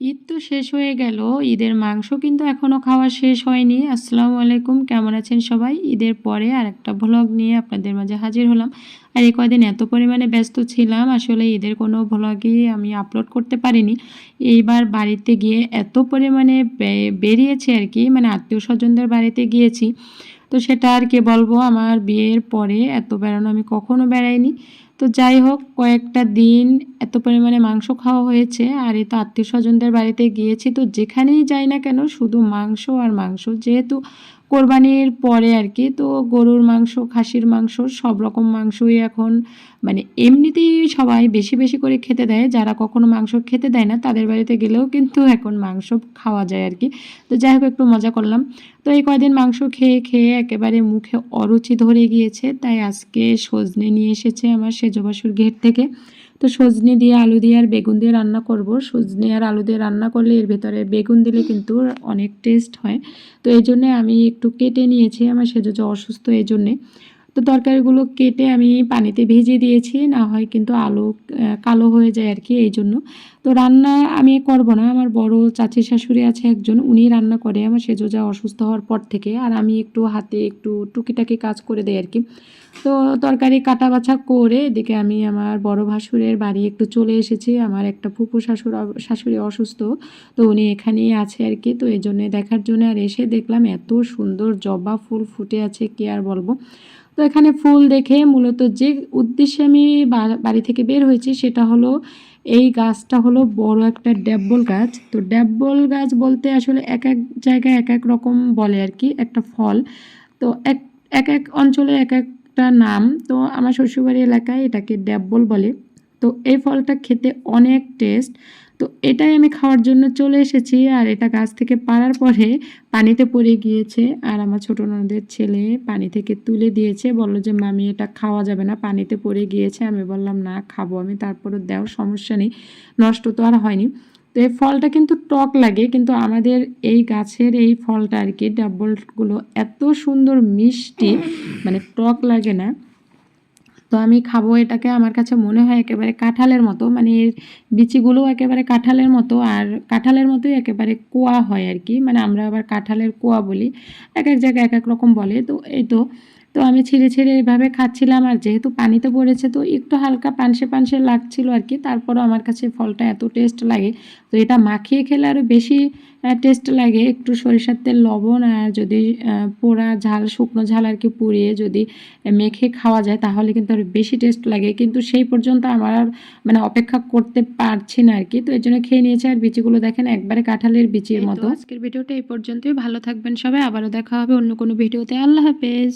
ঈদ তো শেষ হয়ে গেল। ঈদের মাংস কিন্তু এখনও খাওয়া শেষ হয়নি। আসসালামু আলাইকুম, কেমন আছেন সবাই? ঈদের পরে আর একটা ভ্লগ নিয়ে আপনাদের মাঝে হাজির হলাম। আর এই কয়দিন এত পরিমাণে ব্যস্ত ছিলাম, আসলে ঈদের কোনো ভ্লগই আমি আপলোড করতে পারিনি। এইবার বাড়িতে গিয়ে এত পরিমাণে বেরিয়েছি আর কি মানে আত্মীয় স্বজনদের বাড়িতে গিয়েছি। তো সেটা আর কি বলব, আমার বিয়ের পরে এত বেড়ানো আমি কখনো বেড়াইনি। তো যাই হোক, কয়েকটা দিন এত পরিমাণে মাংস খাওয়া হয়েছে আর এই তো আত্মীয় স্বজনদের বাড়িতে গিয়েছি। তো যেখানেই যাই না কেন, শুধু মাংস আর মাংস। যেহেতু কোরবানির পরে আর কি, তো গরুর মাংস, খাসির মাংস, সব রকম মাংসই এখন মানে এমনিতেই সবাই বেশি বেশি করে খেতে দেয়। যারা কখনো মাংস খেতে দেয় না, তাদের বাড়িতে গেলেও কিন্তু এখন মাংস খাওয়া যায় আর কি। তো যাই হোক, একটু মজা করলাম। তো এই কয়দিন মাংস খেয়ে খেয়ে একেবারে মুখে অরুচি ধরে গিয়েছে, তাই আজকে সজনে নিয়ে এসেছে আমার সেজবাসুর ঘের থেকে। তো সজনে দিয়ে আলু দিয়ে আর বেগুন দিয়ে রান্না করব। সজনে আর আলু দিয়ে রান্না করলে এর ভেতরে বেগুন দিলে কিন্তু অনেক টেস্ট হয়। তো এই আমি একটু কেটে নিয়েছি। আমার সেজ অসুস্থ এই জন্যে। তো তরকারিগুলো কেটে আমি পানিতে ভেজে দিয়েছি, না হয় কিন্তু আলু কালো হয়ে যায় আর কি এই জন্য। তো রান্না আমি করব না, আমার বড় চাচি শাশুড়ি আছে একজন, উনি রান্না করে, আমার সেজোজা অসুস্থ হওয়ার পর থেকে, আর আমি একটু হাতে একটু টুকিটাকি কাজ করে দেয় আর কি। তো তরকারি কাটা বাছা করে এদিকে আমি আমার বড় ভাসুরের বাড়ি একটু চলে এসেছি, আমার একটা ফুপু শাশুর শাশুড়ি অসুস্থ, তো উনি এখানেই আছে আর কি, তো এই জন্যে দেখার জন্য আর এসে দেখলাম এত সুন্দর জবা ফুল ফুটে আছে, কি আর বলব। তো এখানে ফুল দেখে মূলত যে উদ্দেশ্যে আমি বাড়ি থেকে বের হয়েছি সেটা হলো এই গাছটা হলো বড় একটা ড্যাবল গাছ। তো ড্যাবল গাছ বলতে আসলে এক এক জায়গায় এক এক রকম বলে আর কি, একটা ফল। তো এক এক এক অঞ্চলে এক একটা নাম। তো আমার শ্বশুরবাড়ি এলাকায় এটাকে ড্যাবল বলে। তো এই ফলটা খেতে অনেক টেস্ট। তো এটাই আমি খাওয়ার জন্য চলে এসেছি আর এটা গাছ থেকে পাড়ার পরে পানিতে পড়ে গিয়েছে আর আমার ছোটো ননদের ছেলে পানি থেকে তুলে দিয়েছে। বলল যে, মামি, এটা খাওয়া যাবে না। পানিতে পড়ে গিয়েছে। আমি বললাম, না, খাব আমি। তারপরে দেও, সমস্যা নেই। নষ্ট তো আর হয়নি। তো এই ফলটা কিন্তু টক লাগে, কিন্তু আমাদের এই গাছের এই ফলটা আর কি ডাবলগুলো এত সুন্দর মিষ্টি মানে টক লাগে না। তো আমি খাব এটাকে, আমার কাছে মনে হয় একেবারে কাঁঠালের মতো মানে এর বিচিগুলো একেবারে কাঁঠালের মতো আর কাঁঠালের মতোই একেবারে কোয়া হয় আর কি মানে আমরা আবার কাঁঠালের কোয়া বলি, এক এক জায়গায় এক এক রকম বলে। তো এই তো তো আমি ছিঁড়ে ছিঁড়ে এভাবে খাচ্ছিলাম আর যেহেতু পানিতে পড়েছে তো একটু হালকা পানসে পানসে লাগছিল আর কি। তারপরও আমার কাছে ফলটা এত টেস্ট লাগে। তো এটা মাখিয়ে খেলে আরও বেশি টেস্ট লাগে। একটু সরিষার তেল লবণ আর যদি পোড়া ঝাল শুকনো ঝাল আর কি পুড়িয়ে যদি মেখে খাওয়া যায় তাহলে কিন্তু আরও বেশি টেস্ট লাগে। কিন্তু সেই পর্যন্ত আমার আর মানে অপেক্ষা করতে পারছি না আর কি। তো এর জন্য খেয়ে নিয়েছে আর বিচিগুলো দেখেন একবারে কাঁঠালের বিচির মতো। আজকের ভিডিওটা এই পর্যন্তই। ভালো থাকবেন সবাই। আবারও দেখা হবে অন্য কোনো ভিডিওতে। আল্লাহ হাফেজ।